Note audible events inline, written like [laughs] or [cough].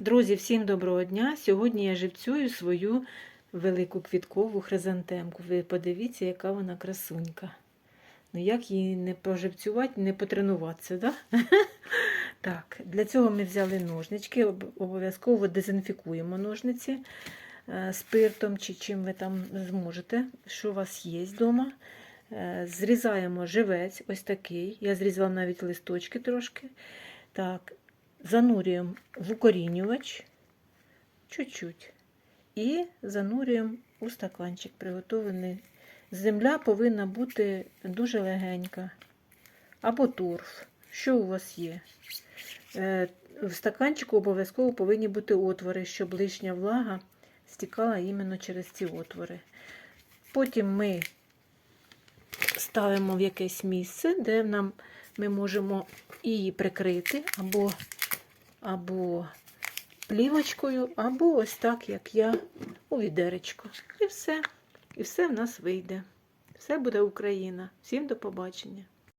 Друзі, всім доброго дня! Сьогодні я живцюю свою велику квіткову хризантемку. Ви подивіться, яка вона красунька. Ну як її не поживцювати, не потренуватися, да? [laughs] Так, для цього ми взяли ножнички, обов'язково дезінфікуємо ножниці е, спиртом чи чим ви там зможете, що у вас є вдома. Е, Зрізаємо живець, ось такий. Я зрізала навіть листочки трошки. Так, занурюємо в укорінювач чуть-чуть. І занурюємо у стаканчик приготовлений. Земля повинна бути дуже легенька. Або торф. Що у вас є? Е, В стаканчику обов'язково повинні бути отвори, щоб лишня влага стікала іменно через ці отвори. Потім ми ставимо в якесь місце, де нам ми можемо її прикрити або, або плівочкою, або ось так, як я у відеречко. І все. І все в нас вийде. Все буде Україна. Всім до побачення.